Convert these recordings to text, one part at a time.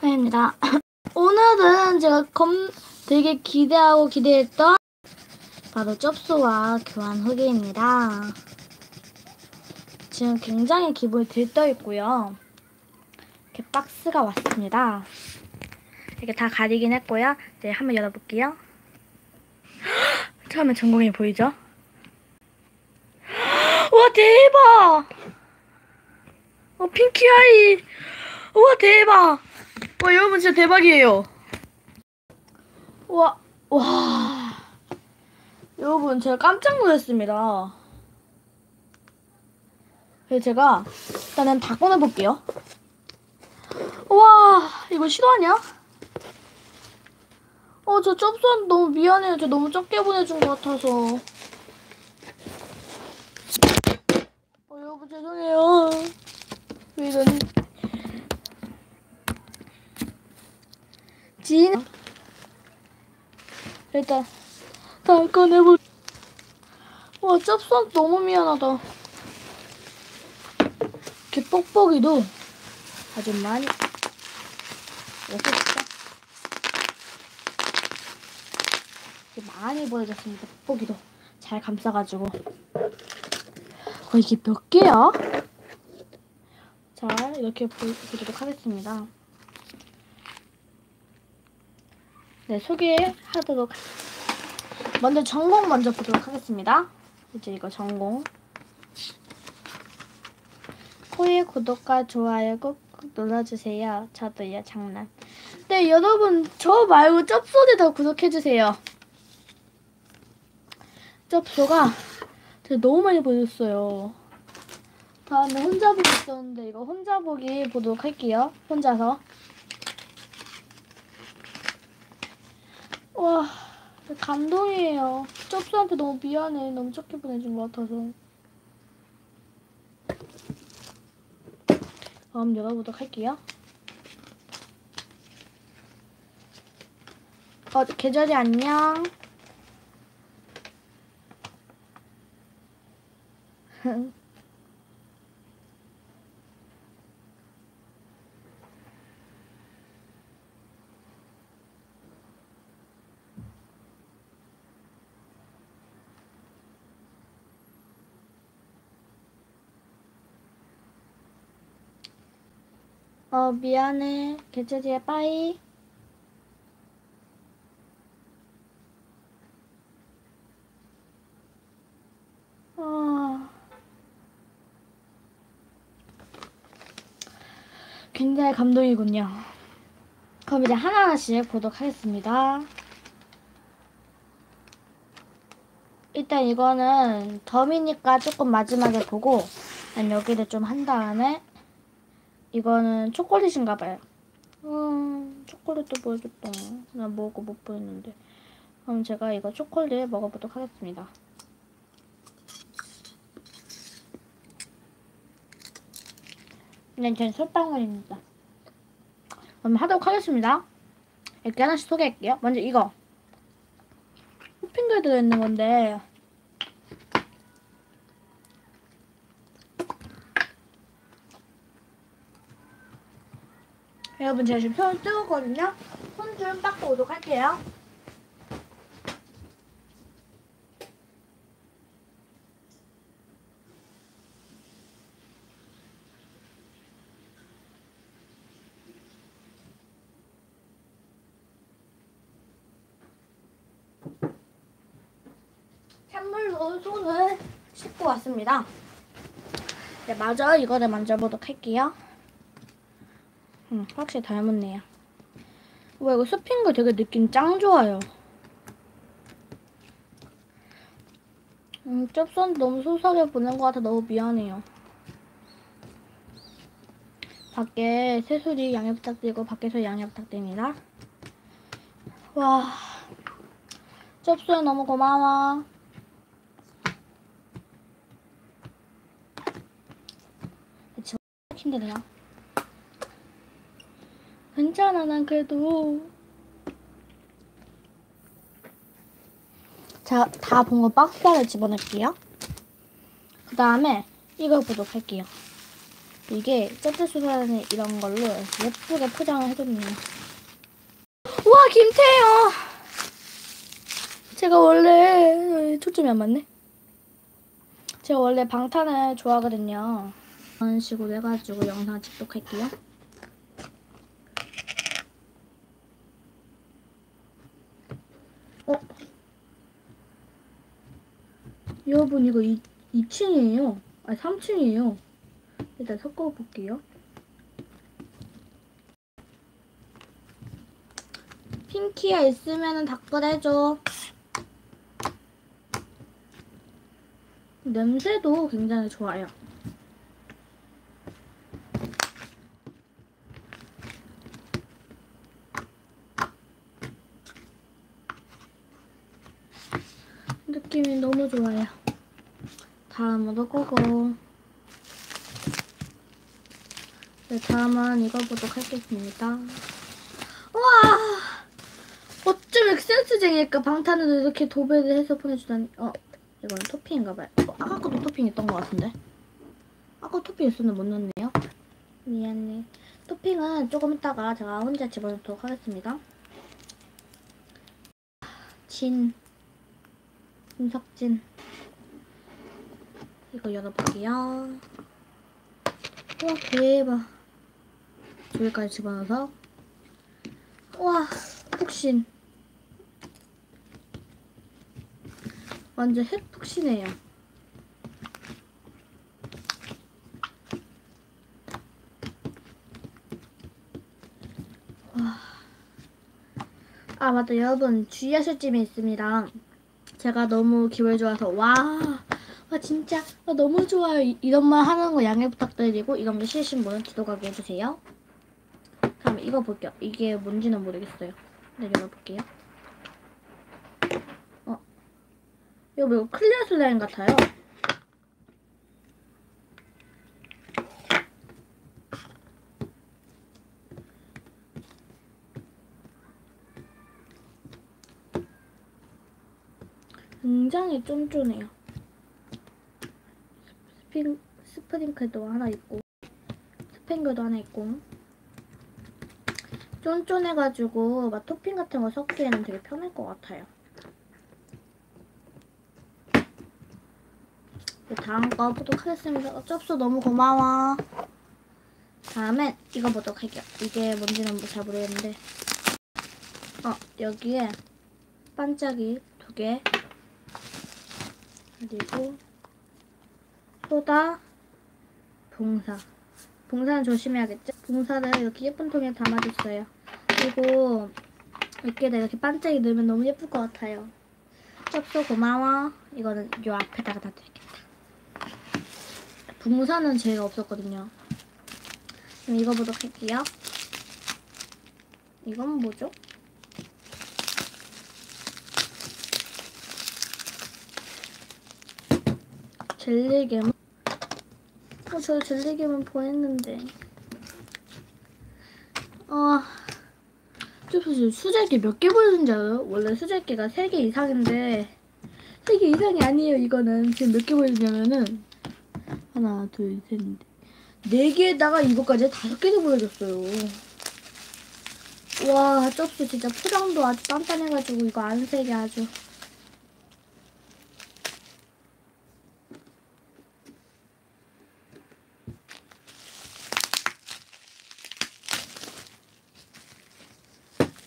코입니다. 오늘은 제가 검 되게 기대하고 기대했던 바로 쩝소와 교환 후기입니다. 지금 굉장히 기분이 들떠 있고요. 이렇게 박스가 왔습니다. 이렇게 다 가리긴 했고요. 이제 한번 열어볼게요. 처음에 전공이 보이죠? 와 대박! 어 핑키 아이! 우와 대박! 와 여러분 진짜 대박이에요. 와 와. 여러분 제가 깜짝 놀랐습니다. 그래서 제가 일단은 다 꺼내볼게요. 와 이거 실화냐? 어저 쩝수한 너무 미안해요. 저 너무 적게 보내준 것 같아서. 어 여러분 죄송해요. 왜 이러니? 진 일단 다 꺼내볼. 와 쩝수한 너무 미안하다. 이렇게 뻑뻑이도 아주 많이 이렇게 많이 보여줬습니다. 뻑뻑이도 잘 감싸가지고 어 이게 몇 개야? 자 이렇게 보여드리도록 하겠습니다. 네 소개하도록 먼저 전공 먼저 보도록 하겠습니다. 이제 이거 전공 코의 구독과 좋아요 꼭 눌러주세요. 저도요 장난. 네 여러분 저 말고 쩝소리 더 구독해주세요. 쩝소가 너무 많이 보여줬어요. 다음에 혼자 보기 있었는데 이거 혼자 보기 보도록 할게요. 혼자서. 와 감동이에요. 쩝소한테 너무 미안해. 너무 적게 보내준 것 같아서. 다음 열어보도록 할게요. 어, 계절이 안녕. 어, 미안해. 계절이야, 빠이. 어... 굉장히 감동이군요. 그럼 이제 하나하나씩 보도록 하겠습니다. 일단 이거는 덤이니까 조금 마지막에 보고 난 여기를 좀 한 다음에 이거는 초콜릿인가 봐요. 음, 초콜릿도 보여줬다. 나 먹고 못 보였는데. 그럼 제가 이거 초콜릿 먹어보도록 하겠습니다. 그냥 전 솔방울입니다. 그럼 하도록 하겠습니다. 이렇게 하나씩 소개할게요. 먼저 이거. 쇼핑도에 들어있는 건데 여러분 제가 지금 손을 뜨거거든요. 손 좀 닦고 오도록 할게요. 찬물로 손을 씻고 왔습니다. 네, 마저 이거를 만져보도록 할게요. 응, 확실히 닮았네요. 와, 이거 습힌 거 되게 느낌 짱 좋아요. 음, 쩝선 너무 소소하게 보낸 것 같아 너무 미안해요. 밖에 새소리 양해 부탁드리고 밖에서 양해 부탁드립니다. 와, 쩝소야 너무 고마워. 힘드네요. 괜찮아, 난 그래도. 자, 다본 거 박스 안에 집어넣을게요. 그 다음에 이걸 보도록 할게요. 이게 쩌뜨수산에 이런 걸로 예쁘게 포장을 해줬네요. 와 김태요. 제가 원래 초점이 안 맞네. 제가 원래 방탄을 좋아하거든요. 이런 식으로 해가지고 영상 찍도록 할게요. 어? 여러분 이거 2, 2층이에요. 아니 3층이에요. 일단 섞어볼게요. 핑키가 있으면 댓글 해줘. 냄새도 굉장히 좋아요. 느낌이 너무 좋아요. 다음으로 끄고. 네, 다음은 이거 보도록 하겠습니다. 와! 어쩜 엑센스쟁일까? 방탄으로 이렇게 도배를 해서 보내주다니. 어, 이거는 토핑인가봐요. 어, 아까 것도 토핑 있던 것 같은데? 아까 토핑 있었는데 못 넣었네요. 미안해. 토핑은 조금 이따가 제가 혼자 집어넣도록 하겠습니다. 진. 김석진. 이거 열어볼게요. 와, 대박. 여기까지 집어넣어서. 와, 푹신. 완전 핵 푹신해요. 와. 아, 맞다. 여러분, 주의하실 점이 있습니다. 제가 너무 기분이 좋아서, 와. 와, 진짜, 와, 너무 좋아요. 이, 이런 말 하는 거 양해 부탁드리고, 이런 거 싫으신 분은 뒤도가게 해주세요. 그럼 이거 볼게요. 이게 뭔지는 모르겠어요. 네, 열어볼게요. 어. 이거 뭐 클리어 슬라임 같아요. 굉장히 쫀쫀해요. 스핑, 스프링클도 하나 있고, 스팽글도 하나 있고. 쫀쫀해가지고 막 토핑 같은 거 섞기에는 되게 편할 것 같아요. 네, 다음 거 보도록 하겠습니다. 쩝수 너무 고마워. 다음엔 이거 보도록 할게요. 이게 뭔지는 뭐잘 모르겠는데. 어, 여기에 반짝이 두 개. 그리고 소다, 봉사. 봉사는 조심해야겠죠? 봉사를 이렇게 예쁜 통에 담아줬어요. 그리고 이렇게 이렇게 반짝이 넣으면 너무 예쁠 것 같아요. 쩝소 고마워. 이거는 요 앞에다가 놔둬야겠다. 봉사는 제가 없었거든요. 그럼 이거 보도록 할게요. 이건 뭐죠? 젤리게임 어, 저 젤리게임은 보냈는데. 아, 저 사실 수제기 몇 개 보여준지 알아요? 원래 수제기가 3개 이상인데, 3개 이상이 아니에요, 이거는. 지금 몇 개 보여주냐면은, 하나, 둘, 셋, 넷. 4개에다가 이거까지 5개를 보여줬어요. 와, 쩝수 진짜 포장도 아주 단단해가지고, 이거 안 세게 아주.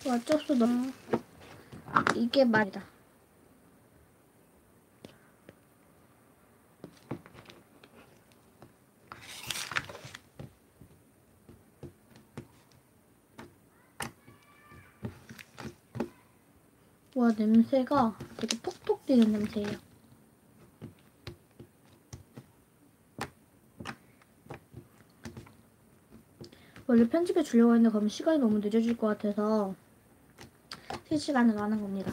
와, 쩝수 너무. 이게 말이다. 와, 냄새가 되게 톡톡 뛰는 냄새예요. 원래 편집해 주려고 했는데 그럼 시간이 너무 늦어질 것 같아서 실시간으로 하는 겁니다.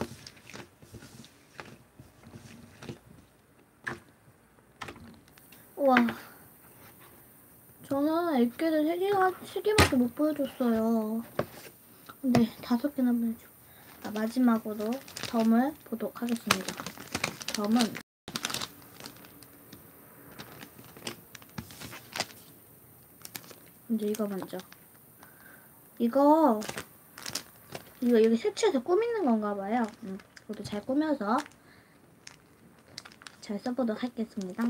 우와. 저는 액계를 3개가, 3개밖에 못 보여줬어요. 근데 5개나 보여줘. 아, 마지막으로 덤을 보도록 하겠습니다. 덤은 먼저 이거 먼저. 이거 이거 여기 색칠해서 꾸미는 건가 봐요. 음, 저도 잘 꾸며서 잘 써보도록 하겠습니다.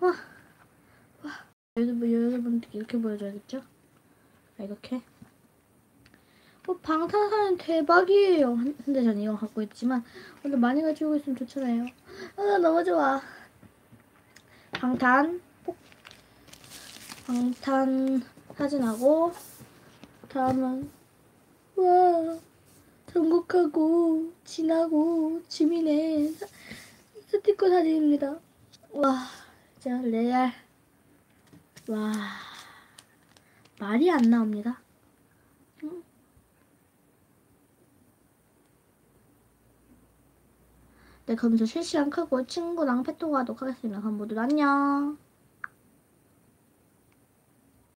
와, 와, 여러분 여러분들 이렇게 보여줘야겠죠? 아, 이렇게. 어, 방탄사는 대박이에요. 근데 저는 이거 갖고 있지만 오늘 많이 가지고 있으면 좋잖아요. 아, 너무 좋아. 방탄 폭 방탄 사진하고 다음은 와 전국하고 진하고 지민의 사- 스티커 사진입니다. 와 진짜 레알 와 말이 안 나옵니다. 음. 네, 그럼 저 실시간 크고 친구랑 패통하도록 하겠습니다. 그럼 모두 안녕.